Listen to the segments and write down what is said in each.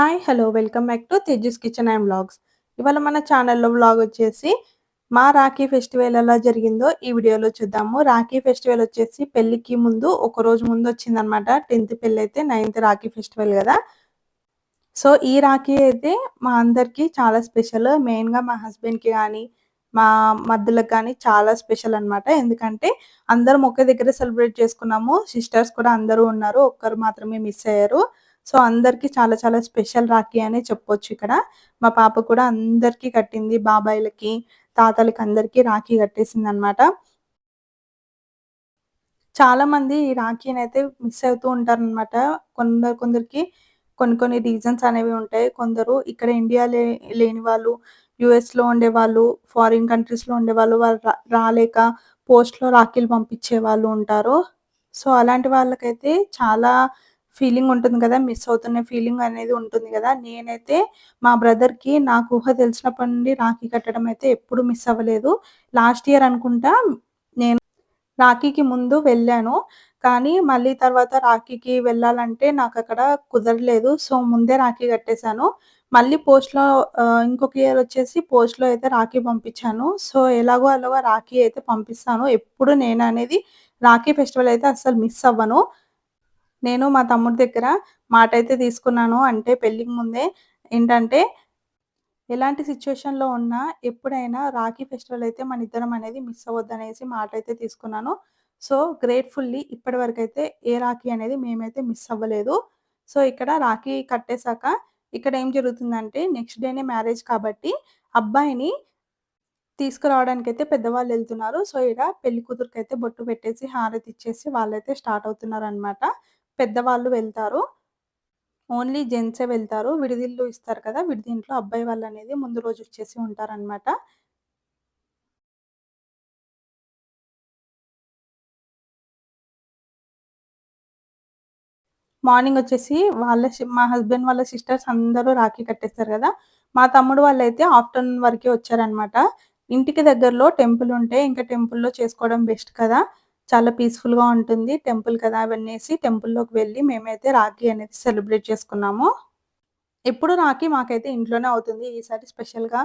Hi hello welcome back to Tejas kitchen and vlogs ఇవాళ మన ఛానల్లో వ్లాగ్ వచ్చేసి మా రాఖీ ఫెస్టివల్ ఎలా జరిగిందో ఈ వీడియోలో చూద్దాము. రాఖీ ఫెస్టివల్ వచ్చేసి పెళ్ళికి ముందు ఒక రోజు ముందు వచ్చిందనమాట టెన్త్ పెళ్ళి అయితే నైన్త్ రాఖీ ఫెస్టివల్ కదా. సో ఈ రాఖీ అయితే మా అందరికీ చాలా స్పెషల్ మెయిన్గా మా హస్బెండ్కి కానీ మా మధ్యలకు కానీ చాలా స్పెషల్ అనమాట ఎందుకంటే అందరం ఒకే దగ్గర సెలబ్రేట్ చేసుకున్నాము. సిస్టర్స్ కూడా అందరూ ఉన్నారు. ఒక్కరు మాత్రమే మిస్ అయ్యారు. సో అందరికీ చాలా చాలా స్పెషల్ రాఖీ అనే చెప్పొచ్చు ఇక్కడ. మా పాప కూడా అందరికీ కట్టింది బాబాయిలకి తాతలకి అందరికీ రాఖీ కట్టేసింది అనమాట చాలా మంది ఈ రాఖీని అయితే మిస్ అవుతూ ఉంటారు అనమాట కొందరు కొందరికి కొన్ని కొన్ని రీజన్స్ అనేవి ఉంటాయి. కొందరు ఇక్కడ ఇండియా లే లేని వాళ్ళు యుఎస్లో ఉండే వాళ్ళు ఫారిన్ కంట్రీస్లో ఉండే వాళ్ళు వాళ్ళు రాలేక పోస్ట్లో రాఖీలు పంపించే వాళ్ళు ఉంటారు. సో అలాంటి వాళ్ళకైతే చాలా ఫీలింగ్ ఉంటుంది కదా మిస్ అవుతున్న ఫీలింగ్ అనేది ఉంటుంది కదా. నేనైతే మా బ్రదర్కి నాకు ఊహ తెలిసినప్పటి నుండి రాఖీ కట్టడం అయితే ఎప్పుడు మిస్ అవ్వలేదు. లాస్ట్ ఇయర్ అనుకుంటా నేను రాఖీకి ముందు వెళ్ళాను. కానీ మళ్ళీ తర్వాత రాఖీకి వెళ్ళాలంటే నాకు అక్కడ కుదరలేదు. సో ముందే రాఖీ కట్టేశాను. మళ్ళీ పోస్ట్లో ఇంకొక ఇయర్ వచ్చేసి పోస్ట్లో అయితే రాఖీ పంపించాను. సో ఎలాగో అలాగో రాఖీ అయితే పంపిస్తాను. ఎప్పుడు నేను అనేది రాఖీ ఫెస్టివల్ అయితే అస్సలు మిస్ అవ్వను. నేను మా తమ్ముడి దగ్గర మాట అయితే తీసుకున్నాను. అంటే పెళ్ళికి ముందే ఏంటంటే ఎలాంటి సిచ్యువేషన్లో ఉన్నా ఎప్పుడైనా రాఖీ ఫెస్టివల్ అయితే మన ఇద్దరం అనేది మిస్ అవ్వద్దు అనేసి మాట అయితే తీసుకున్నాను. సో గ్రేట్ఫుల్లీ ఇప్పటి వరకు అయితే ఏ రాఖీ అనేది మేమైతే మిస్ అవ్వలేదు. సో ఇక్కడ రాఖీ కట్టేశాక ఇక్కడ ఏం జరుగుతుందంటే నెక్స్ట్ డేనే మ్యారేజ్ కాబట్టి అబ్బాయిని తీసుకురావడానికి అయితే పెద్దవాళ్ళు వెళ్తున్నారు. సో ఇక్కడ పెళ్ళి కూతురికి అయితే బొట్టు పెట్టేసి హారతి ఇచ్చేసి వాళ్ళైతే స్టార్ట్ అవుతున్నారు అనమాట పెద్దవాళ్ళు వెళ్తారు. ఓన్లీ జెంట్సే వెళ్తారు. విడిదిళ్ళు ఇస్తారు కదా విడిదింట్లో అబ్బాయి వాళ్ళు అనేది ముందు రోజు వచ్చేసి ఉంటారనమాట మార్నింగ్ వచ్చేసి వాళ్ళ మా హస్బెండ్ వాళ్ళ సిస్టర్స్ అందరూ రాఖీ కట్టేస్తారు కదా. మా తమ్ముడు వాళ్ళు అయితే ఆఫ్టర్నూన్ వరకే వచ్చారనమాట ఇంటికి దగ్గరలో టెంపుల్ ఉంటే ఇంకా టెంపుల్లో చేసుకోవడం బెస్ట్ కదా. చాలా పీస్ఫుల్గా ఉంటుంది. టెంపుల్ కదా అవన్నీ టెంపుల్లోకి వెళ్ళి మేమైతే రాఖీ అనేది సెలబ్రేట్ చేసుకున్నాము. ఎప్పుడు రాఖీ మాకైతే ఇంట్లోనే అవుతుంది. ఈసారి స్పెషల్గా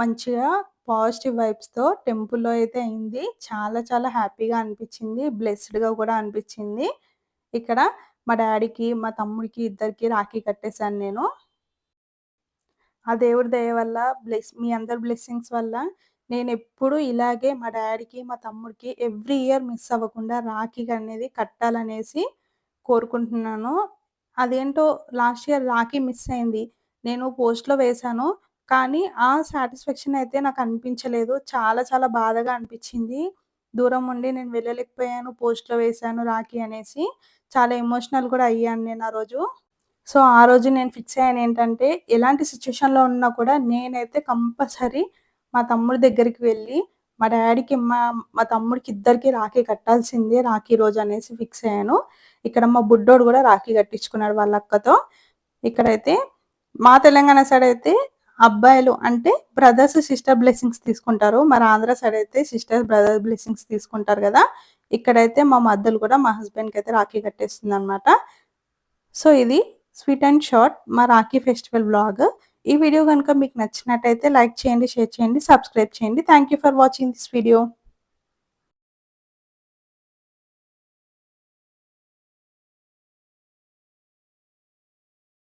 మంచిగా పాజిటివ్ వైబ్స్తో టెంపుల్లో అయితే అయింది. చాలా చాలా హ్యాపీగా అనిపించింది. బ్లెస్డ్గా కూడా అనిపించింది. ఇక్కడ మా డాడీకి మా తమ్ముడికి ఇద్దరికి రాఖీ కట్టేశాను నేను. ఆ దేవుడి దయ వల్ల బ్లెస్ మీ అందరి బ్లెస్సింగ్స్ వల్ల నేను ఎప్పుడు ఇలాగే మా డాడీకి మా తమ్ముడికి ఎవ్రీ ఇయర్ మిస్ అవ్వకుండా రాఖీ అనేది కట్టాలనేసి కోరుకుంటున్నాను. అదేంటో లాస్ట్ ఇయర్ రాఖీ మిస్ అయింది. నేను పోస్ట్లో వేశాను. కానీ ఆ సాటిస్ఫాక్షన్ అయితే నాకు అనిపించలేదు. చాలా చాలా బాధగా అనిపించింది. దూరం ఉండి నేను వెళ్ళలేకపోయాను పోస్ట్లో వేశాను రాఖీ అనేసి. చాలా ఎమోషనల్ కూడా అయ్యాను నేను ఆ రోజు. సో ఆ రోజు నేను ఫిక్స్ అయ్యాను ఏంటంటే ఎలాంటి సిచ్యువేషన్లో ఉన్నా కూడా నేనైతే కంపల్సరీ మా తమ్ముడి దగ్గరికి వెళ్ళి మా డాడీకి మా మా తమ్ముడికి ఇద్దరికి రాఖీ కట్టాల్సిందే రాఖీ రోజు అనేసి ఫిక్స్ అయ్యాను. ఇక్కడ మా బుడ్డోడు కూడా రాఖీ కట్టించుకున్నాడు వాళ్ళ అక్కతో. ఇక్కడైతే మా తెలంగాణ సైడ్ అయితే అబ్బాయిలు అంటే బ్రదర్స్ సిస్టర్ బ్లెస్సింగ్స్ తీసుకుంటారు. మరి ఆంధ్ర సైడ్ అయితే సిస్టర్ బ్రదర్ బ్లెస్సింగ్స్ తీసుకుంటారు కదా. ఇక్కడైతే మా మద్దలు కూడా మా హస్బెండ్కి అయితే రాఖీ కట్టేస్తుంది అనమాట సో ఇది స్వీట్ అండ్ షార్ట్ మా రాఖీ ఫెస్టివల్ బ్లాగ్. ఈ వీడియో కనుక మీకు నచ్చినట్టయితే లైక్ చేయండి షేర్ చేయండి సబ్స్క్రైబ్ చేయండి. Thank for watching this video